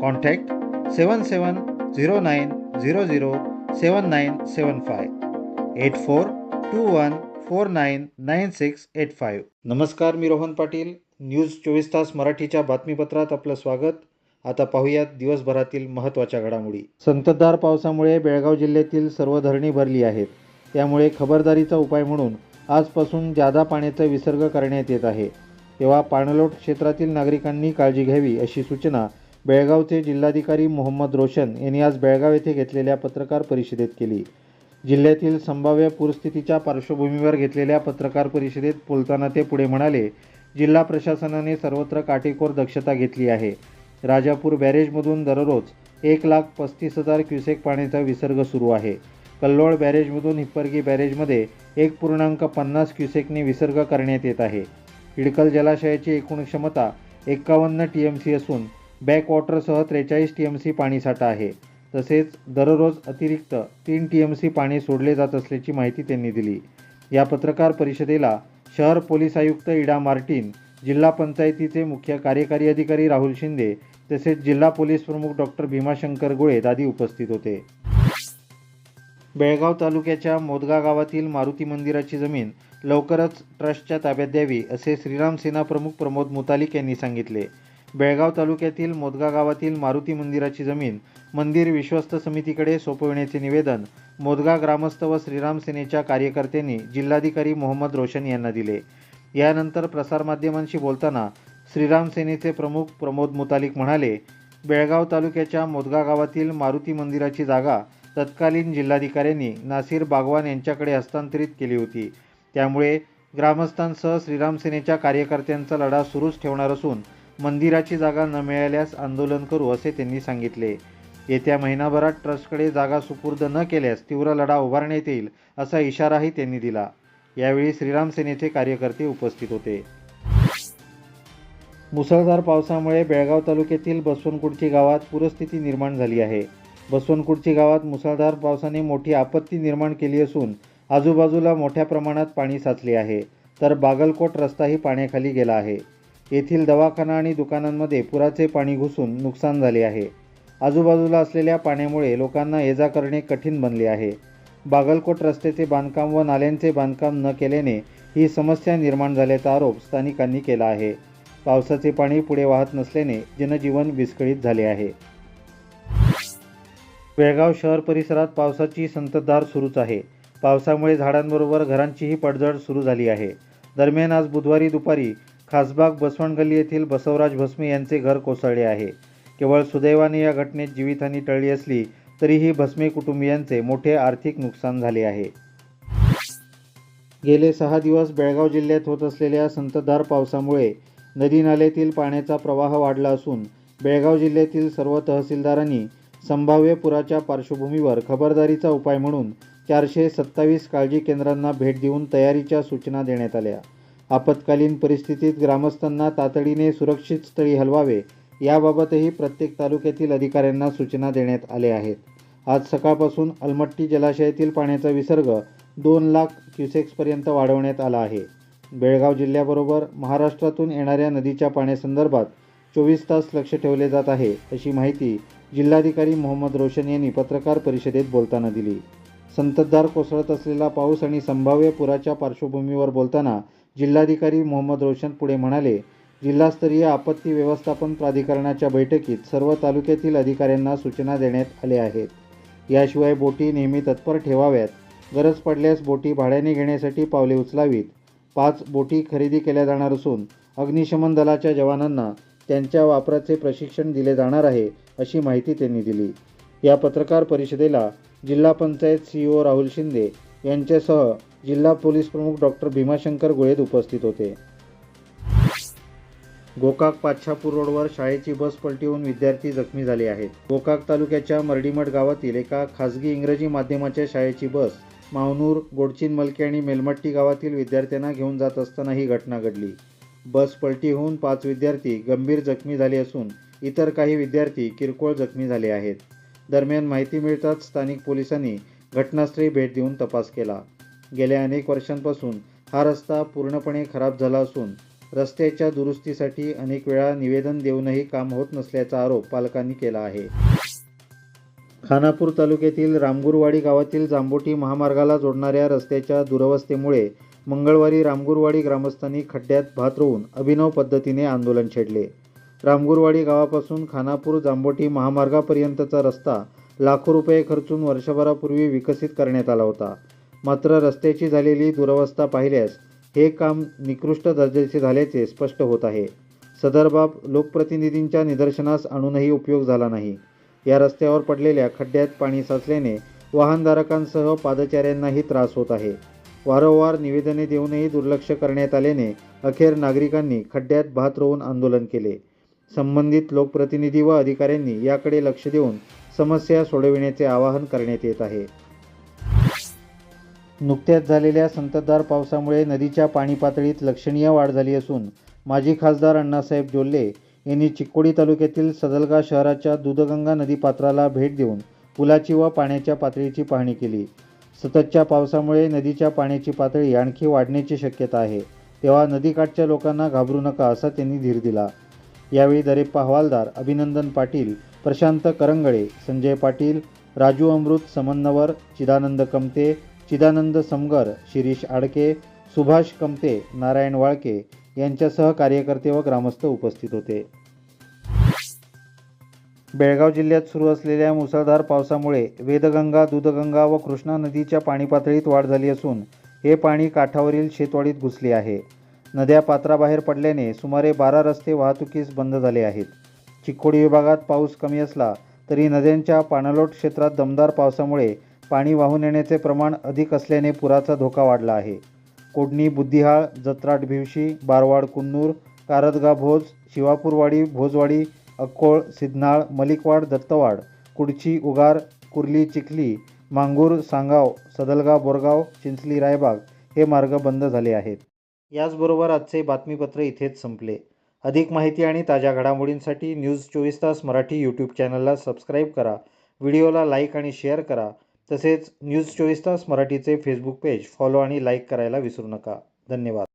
contact seven seven zero nine zero zero seven nine seven five eight four two one four nine nine six eight five. नमस्कार मी Rohan Patil. News चोवीस तास मराठीच्या बातमीपत्रात आपलं स्वागत. आता पाहूयात दिवसभरातील महत्त्वाच्या घडामोडी. संततधार पावसामुळे बेळगाव जिल्ह्यातील सर्व धरणी भरली आहेत. त्यामुळे खबरदारीचा उपाय म्हणून आजपासून जादा पाण्याचा विसर्ग करण्यात येत आहे. तेव्हा पाणलोट क्षेत्रातील नागरिकांनी काळजी घ्यावी अशी सूचना बेळगावचे जिल्हाधिकारी मोहम्मद रोशन यांनी आज बेळगाव येथे घेतलेल्या पत्रकार परिषदेत केली. जिल्ह्यातील संभाव्य पूरस्थितीच्या पार्श्वभूमीवर घेतलेल्या पत्रकार परिषदेत बोलताना ते पुढे म्हणाले जिल्हा प्रशासनाने सर्वत्र काटेकोर दक्षता घेतली आहे. राजापूर बॅरेजमधून दररोज एक लाख पस्तीस हजार क्युसेक पाण्याचा विसर्ग सुरू आहे. कल्लोळ बॅरेजमधून हिप्परगी बॅरेजमध्ये एक पूर्णांक पन्नास क्युसेकने विसर्ग करण्यात येत आहे. हिडकल जलाशयाची एकूण क्षमता एक्कावन्न टी एम सी असून बॅकवॉटरसह त्रेचाळीस टी एम सी पाणीसाठा आहे. तसेच दररोज अतिरिक्त तीन टी एम सी पाणी सोडले जात असल्याची माहिती त्यांनी दिली. या पत्रकार परिषदेला शहर पोलीस आयुक्त इडा मार्टिन जिल्हा पंचायतीचे मुख्य कार्यकारी अधिकारी राहुल शिंदे तसेच जिल्हा पोलीस प्रमुख डॉक्टर भीमाशंकर गोळेत आदी उपस्थित होते. बेळगाव तालुक्याच्या मोदगा गावातील मारुती मंदिराची जमीन लवकरच ट्रस्टच्या ताब्यात द्यावी असे श्रीराम सेना प्रमुख प्रमोद मुतालिक यांनी सांगितले. बेळगाव तालुक्यातील मोदगा गावातील मारुती मंदिराची जमीन मंदिर विश्वस्त समितीकडे सोपविण्याचे निवेदन मोदगा ग्रामस्थ व श्रीराम सेनेच्या कार्यकर्त्यांनी जिल्हाधिकारी मोहम्मद रोशन यांना दिले. यानंतर प्रसारमाध्यमांशी बोलताना श्रीराम सेनेचे प्रमुख प्रमोद मुतालिक म्हणाले बेळगाव तालुक्याच्या मोदगा गावातील मारुती मंदिराची जागा तत्कालीन जिल्हाधिकाऱ्यांनी नासिर बागवान यांच्याकडे हस्तांतरित केली होती. त्यामुळे ग्रामस्थांसह श्रीराम सेनेच्या कार्यकर्त्यांचा लढा सुरूच ठेवणार असून मंदिराची जागा न मिळाल्यास आंदोलन करू असे त्यांनी सांगितले. येत्या महिनाभरात ट्रस्टकडे जागा सुपूर्द न केल्यास तीव्र लढा उभारण्यात येईल असा इशाराही त्यांनी दिला. यावेळी श्रीराम सेनेचे कार्यकर्ते उपस्थित होते. मुसळधार पावसामुळे बेळगाव तालुक्यातील बसवनकुडची गावात पूरस्थिती निर्माण झाली आहे. बसवनकुडची गावात मुसळधार पावसाने मोठी आपत्ती निर्माण केली असून आजूबाजूला मोठ्या प्रमाणात पाणी साचले आहे. तर बागलकोट रस्ताही पाण्याखाली गेला आहे. येथील दवाखाना आणि दुकानांमध्ये पुराचे पाणी घुसून नुकसान झाले आहे. आजूबाजूला असलेल्या पाण्यामुळे लोकांना ये जा करणे कठीण बनले आहे. बागलकोट रस्त्याचे बांधकाम व नाल्यांचे बांधकाम न केल्याने ही समस्या निर्माण झाल्याचा आरोप स्थानिकांनी केला आहे. पावसाचे पाणी पुढे वाहत नसल्याने जनजीवन विस्कळीत झाले आहे. बेळगाव शहर परिसरात पावसाची संततधार सुरूच आहे. पावसामुळे झाडांबरोबर घरांचीही पडझड सुरू झाली आहे. दरम्यान आज बुधवारी दुपारी खासबाग बसवण येथील बसवराज भस्मे यांचे घर कोसळले आहे. केवळ सुदैवाने या घटनेत जीवितहानी टळली असली तरीही भस्मे कुटुंबियांचे मोठे आर्थिक नुकसान झाले आहे. गेले सहा दिवस बेळगाव जिल्ह्यात होत असलेल्या संततधार पावसामुळे नदी नाल्यातील पाण्याचा प्रवाह वाढला असून बेळगाव जिल्ह्यातील सर्व तहसीलदारांनी संभाव्य पुराच्या पार्श्वभूमीवर खबरदारीचा उपाय म्हणून चारशे सत्तावीस काळजी केंद्रांना भेट देऊन तयारीच्या सूचना देण्यात आल्या. आपत्कालीन परिस्थितीत ग्रामस्थांना तातडीने सुरक्षित स्थळी हलवावे याबाबतही प्रत्येक तालुक्यातील अधिकाऱ्यांना सूचना देण्यात आल्या आहेत. आज सकाळपासून अलमट्टी जलाशयातील पाण्याचा विसर्ग दोन लाख क्युसेक्सपर्यंत वाढवण्यात आला आहे. बेळगाव जिल्ह्याबरोबर महाराष्ट्रातून येणाऱ्या नदीच्या पाण्यासंदर्भात चोवीस तास लक्ष ठेवले जात आहे अशी माहिती जिल्हाधिकारी मोहम्मद रोशन यांनी पत्रकार परिषदेत बोलताना दिली. संततधार कोसळत असलेला पाऊस आणि संभाव्य पुराच्या पार्श्वभूमीवर बोलताना जिल्हाधिकारी मोहम्मद रोशन पुढे म्हणाले जिल्हास्तरीय आपत्ती व्यवस्थापन प्राधिकरणाच्या बैठकीत सर्व तालुक्यातील अधिकाऱ्यांना सूचना देण्यात आल्या आहेत. याशिवाय बोटी नेहमी तत्पर ठेवाव्यात. गरज पडल्यास बोटी भाड्याने घेण्यासाठी पावले उचलावीत. पाच बोटी खरेदी केल्या जाणार असून अग्निशमन दलाच्या जवानांना त्यांच्या वापराचे प्रशिक्षण दिले जाणार आहे अशी माहिती त्यांनी दिली. या पत्रकार परिषदेला जिल्हा पंचायत सी ओ राहुल शिंदे यांच्यासह जिल्हा पोलीस प्रमुख डॉक्टर भीमाशंकर गोळेद उपस्थित होते. गोकाक पाच्छापूर रोडवर शाळेची बस पलटी होऊन विद्यार्थी जखमी झाले आहेत. गोकाक तालुक्याच्या मर्डीमठ गावातील एका खासगी इंग्रजी माध्यमाच्या शाळेची बस मावनूर गोडचिन मलके आणि मेलमट्टी गावातील विद्यार्थ्यांना घेऊन जात असताना ही घटना घडली. बस पलटी होऊन पाच विद्यार्थी गंभीर जखमी झाले असून इतर काही विद्यार्थी किरकोळ जखमी झाले आहेत. दरम्यान माहिती मिळताच स्थानिक पोलिसांनी घटनास्थळी भेट देऊन तपास केला. गेल्या अनेक वर्षांपासून हा रस्ता पूर्णपणे खराब झाला असून रस्त्याच्या दुरुस्तीसाठी अनेक वेळा निवेदन देऊनही काम होत नसल्याचा आरोप पालकांनी केला आहे. खानापूर तालुक्यातील रामगुरवाडी गावातील जांबोटी महामार्गाला जोडणाऱ्या रस्त्याच्या दुरवस्थेमुळे मंगळवारी रामगुरवाडी ग्रामस्थांनी खड्ड्यात भात रोवून अभिनव पद्धतीने आंदोलन छेडले. रामगुरवाडी गावापासून खानापूर जांबोटी महामार्गापर्यंतचा रस्ता लाखो रुपये खर्चून वर्षभरापूर्वी विकसित करण्यात आला होता. मात्र रस्त्याची झालेली दुरवस्था पाहिल्यास हे काम निकृष्ट दर्जाचे झाल्याचे स्पष्ट होत आहे. सदर बाब लोकप्रतिनिधींच्या निदर्शनास आणूनही उपयोग झाला नाही. या रस्त्यावर पडलेल्या खड्ड्यात पाणी साचल्याने वाहनधारकांसह पादचाऱ्यांनाही त्रास होत आहे. वारंवार निवेदने देऊनही दुर्लक्ष करण्यात आल्याने अखेर नागरिकांनी खड्ड्यात भात रोवून आंदोलन केले. संबंधित लोकप्रतिनिधी व अधिकाऱ्यांनी याकडे लक्ष देऊन समस्या सोडविण्याचे आवाहन करण्यात येत आहे. नुकत्याच झालेल्या संततधार पावसामुळे नदीच्या पाणी पातळीत लक्षणीय वाढ झाली असून माजी खासदार अण्णासाहेब जोल्ले यांनी चिक्कोडी तालुक्यातील सदलगा शहराच्या दूधगंगा नदीपात्राला भेट देऊन पुलाची व पाण्याच्या पातळीची पाहणी केली. सततच्या पावसामुळे नदीच्या पाण्याची पातळी आणखी वाढण्याची शक्यता आहे. तेव्हा नदीकाठच्या लोकांना घाबरू नका असा त्यांनी धीर दिला. यावेळी दरेप्पा हवालदार अभिनंदन पाटील प्रशांत करंगळे संजय पाटील राजू अमृत समन्नवर चिदानंद कमते चिदानंद समगर शिरीष आडके सुभाष कमते नारायण वाळके यांच्यासह कार्यकर्ते व ग्रामस्थ उपस्थित होते. बेळगाव जिल्ह्यात सुरू असलेल्या मुसळधार पावसामुळे वेदगंगा दूधगंगा व कृष्णा नदीच्या पाणी पातळीत वाढ झाली असून हे पाणी काठावरील शेतवाडीत घुसले आहे. नद्या पात्राबाहेर पडल्याने सुमारे बारा रस्ते वाहतुकीस बंद झाले आहेत. चिक्कोडी विभागात पाऊस कमी असला तरी नद्यांच्या पाणलोट क्षेत्रात दमदार पावसामुळे पाणी वाहून येण्याचे प्रमाण अधिक असल्याने पुराचा धोका वाढला आहे. कोडणी बुद्धिहाळ जत्राट भिवशी बारवाड कुन्नूर कारदगा भोज शिवापूरवाडी भोजवाडी अक्कोळ सिद्धनाळ मलिकवाड दत्तवाड कुडची उगार कुर्ली चिखली मांगूर सांगाव सदलगा बोरगाव चिंचली रायबाग हे मार्ग बंद झाले आहेत. याचबरोबर आजचे बातमीपत्र इथेच संपले. अधिक माहिती आणि ताज्या घडामोडींसाठी न्यूज चोवीस तास मराठी यूट्यूब चॅनलला सबस्क्राईब करा. व्हिडिओला लाईक आणि शेअर करा. तसेच न्यूज चोवीस तास मराठीचे फेसबुक पेज फॉलो आणि लाईक करायला विसरू नका. धन्यवाद.